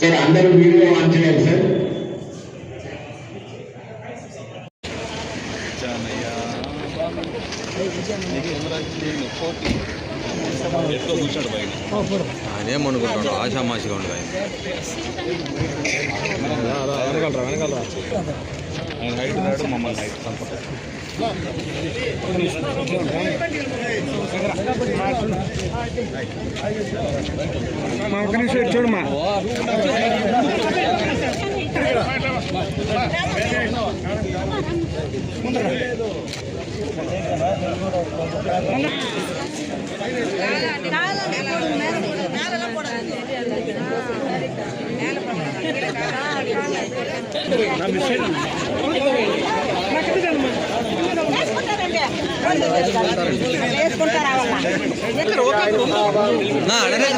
Sir అందరూ video on చేయాలి sir. ఆయన ఏమనుకుంటాడు ఆశామాషిగా ఉండదు ఆయన ఆయన హైట్ రాడు మమ్మల్ని హైట్ ఒక నిమిషం చూడమ్మా. వేసుకుంటారా వాళ్ళ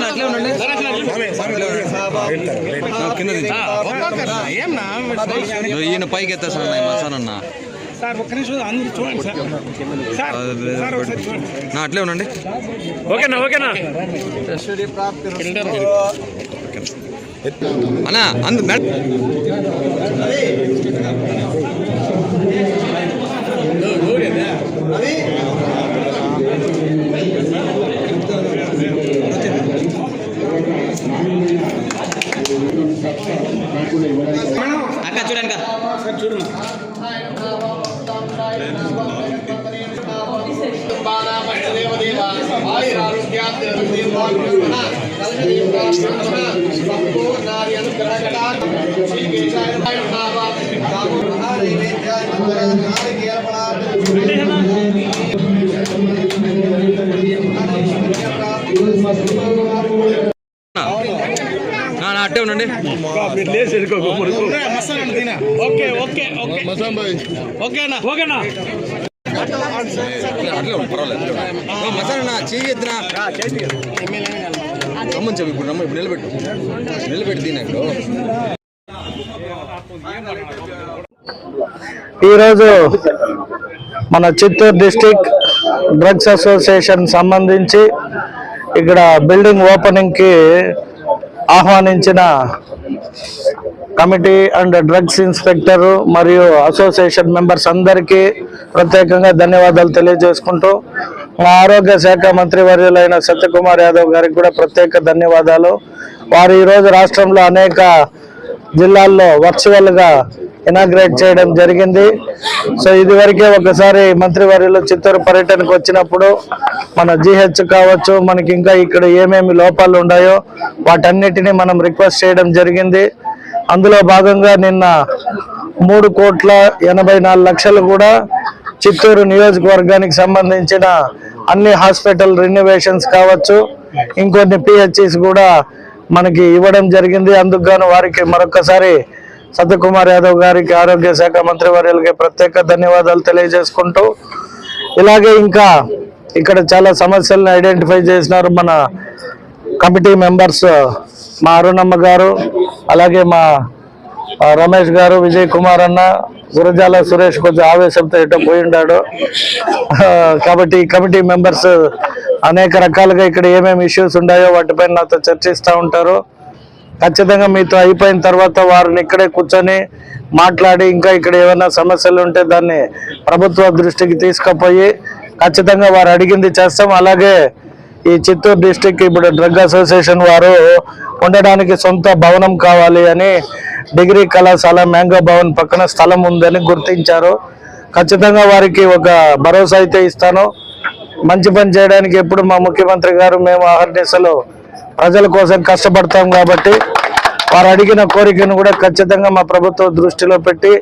అట్లే ఉండండి అట్లే ఉండండి. నా కింద ఈయన పైకి ఎత్తేస్తాను మసానన్న సార్ ఒక్క నిమిషం అందరూ చూడండి సార్. సార్ అట్లే ఉండండి. ఓకేనా ఓకేనా? అన్నా అందు మేడం అక్క చూడండి నా నా అట్టే ఉండండి. Okay okay okay. ఓకేనా ఓకేనా అట్లే పర్వాలేదు మసానన్న చెయ్యి ఎత్తినా? రమ్మని చెప్పు ఇప్పుడు రమ్మ ఇప్పుడు నిలబెట్టు. నిలబెట్టి అక్కడ ఈరోజు మన చిత్తూరు డిస్టిక్ డ్రగ్స్ అసోసియేషన్ సంబంధించి ఇక్కడ బిల్డింగ్ ఓపెనింగ్కి ఆహ్వానించిన కమిటీ అండ్ డ్రగ్స్ ఇన్స్పెక్టర్ మరియు అసోసియేషన్ మెంబర్స్ అందరికీ ప్రత్యేకంగా ధన్యవాదాలు తెలియజేసుకుంటూ మా ఆరోగ్య శాఖ మంత్రి వర్యులైన సత్యకుమార్ యాదవ్ గారికి కూడా ప్రత్యేక ధన్యవాదాలు. వారు ఈరోజు రాష్ట్రంలో అనేక జిల్లాల్లో వర్చువల్గా ఇనాగ్రేట్ చేయడం జరిగింది. సో ఇదివరకే ఒకసారి మంత్రివర్యులు చిత్తూరు పర్యటనకు వచ్చినప్పుడు మన జిహెచ్ కావచ్చు మనకి ఇంకా ఇక్కడ ఏమేమి లోపాలు ఉన్నాయో వాటన్నిటిని మనం రిక్వెస్ట్ చేయడం జరిగింది. అందులో భాగంగా నిన్న మూడు కోట్ల ఎనభై నాలుగు లక్షలు కూడా చిత్తూరు నియోజకవర్గానికి సంబంధించిన అన్ని హాస్పిటల్ రెన్యువేషన్స్ కావచ్చు ఇంకొన్ని పిహెచ్ఈస్ కూడా మనకి ఇవ్వడం జరిగింది. అందుకు గాను వారికి మరొకసారి సత్యకుమార్ యాదవ్ గారికి ఆరోగ్య శాఖ మంత్రి వర్యులకి ప్రత్యేక ధన్యవాదాలు తెలియజేసుకుంటూ ఇలాగే ఇంకా ఇక్కడ చాలా సమస్యలను ఐడెంటిఫై చేసినారు మన కమిటీ మెంబర్స్ మా అరుణమ్మ గారు అలాగే మా రమేష్ గారు విజయ్ కుమార్ అన్న గురజాల సురేష్ కొంచెం ఆవేశంతో ఎటో పోయి ఉన్నాడు కాబట్టి కమిటీ మెంబర్స్ అనేక రకాలుగా ఇక్కడ ఏమేమి ఇష్యూస్ ఉన్నాయో వాటిపైన నాతో చర్చిస్తూ ఉంటారు. ఖచ్చితంగా మీతో అయిపోయిన తర్వాత వారిని ఇక్కడే కూర్చొని మాట్లాడి ఇంకా ఇక్కడ ఏమైనా సమస్యలు ఉంటే దాన్ని ప్రభుత్వ దృష్టికి తీసుకుపోయి ఖచ్చితంగా వారు అడిగింది చేస్తాం. అలాగే ఈ చిత్తూరు డిస్టిక్ ఇప్పుడు డ్రగ్ అసోసియేషన్ వారు ఉండడానికి సొంత భవనం కావాలి అని డిగ్రీ కళాశాల మ్యాంగో భవన్ పక్కన స్థలం ఉందని గుర్తించారు. ఖచ్చితంగా వారికి ఒక భరోసా అయితే ఇస్తాను. మంచి పని చేయడానికి ఎప్పుడు మా ముఖ్యమంత్రి గారు మేము ఆహర్నిశలో ప్రజల కోసం కష్టపడతాం కాబట్టి వారు అడిగిన కోరికను కూడా ఖచ్చితంగా మా ప్రభుత్వ దృష్టిలో పెట్టి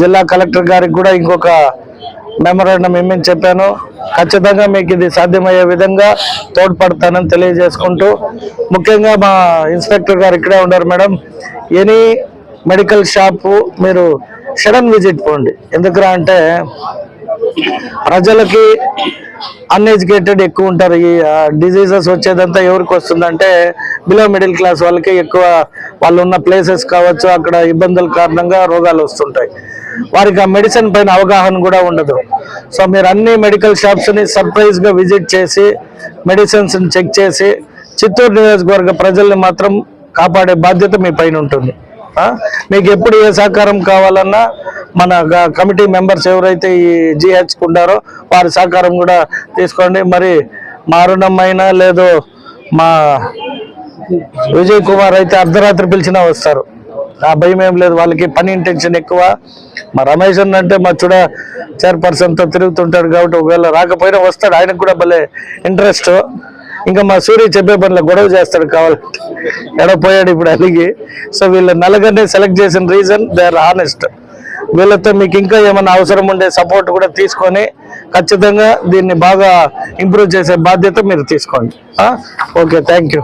జిల్లా కలెక్టర్ గారికి కూడా ఇంకొక మెమరాండం ఇమ్మని చెప్పాను. ఖచ్చితంగా మీకు ఇది సాధ్యమయ్యే విధంగా తోడ్పడతానని తెలియజేసుకుంటూ ముఖ్యంగా మా ఇన్స్పెక్టర్ గారు ఇక్కడే ఉన్నారు మేడం. ఎనీ మెడికల్ షాపు మీరు సడన్ విజిట్ పోండి. ఎందుకురా అంటే ప్రజలకి అన్ఎడ్యుకేటెడ్ ఎక్కువ ఉంటారు. ఈ డిజీజెస్ వచ్చేదంతా ఎవరికి వస్తుందంటే బిలో మిడిల్ క్లాస్ వాళ్ళకి ఎక్కువ వాళ్ళు ఉన్న ప్లేసెస్ కావచ్చు అక్కడ ఇబ్బందుల కారణంగా రోగాలు వస్తుంటాయి. వారికి ఆ మెడిసిన్ పైన అవగాహన కూడా ఉండదు. సో మీరు అన్ని మెడికల్ షాప్స్ని సర్ప్రైజ్గా విజిట్ చేసి మెడిసిన్స్ని చెక్ చేసి చిత్తూరు నియోజకవర్గ ప్రజల్ని మాత్రం కాపాడే బాధ్యత మీ పైన ఉంటుంది. మీకు ఎప్పుడు ఏ సహకారం కావాలన్నా మన కమిటీ మెంబర్స్ ఎవరైతే ఈ జిహెచ్ ఉన్నారో వారి సహకారం కూడా తీసుకోండి. మరి మా అరుణమ్మైనా లేదు మా విజయ్ కుమార్ అయితే అర్ధరాత్రి పిలిచినా వస్తారు. ఆ భయం ఏం లేదు. వాళ్ళకి పని ఇంటెన్షన్ ఎక్కువ. మా రమేష్ అంటే మా చూడ చైర్పర్సన్తో తిరుగుతుంటాడు కాబట్టి ఒకవేళ రాకపోయినా వస్తాడు. ఆయనకు కూడా భలే ఇంట్రెస్ట్ ఇంకా మా సూర్య చెప్పే పనిలో గొడవ చేస్తాడు కావాలంటే ఎడపోయాడు ఇప్పుడు అలిగి. సో వీళ్ళ నలుగురిని సెలెక్ట్ చేసిన రీజన్ దే ఆర్ ఆనెస్ట్ వీళ్ళతో మీకు ఇంకా ఏమైనా అవసరం ఉండే సపోర్ట్ కూడా తీసుకొని ఖచ్చితంగా దీన్ని బాగా ఇంప్రూవ్ చేసే బాధ్యత మీరు తీసుకోండి. Okay thank you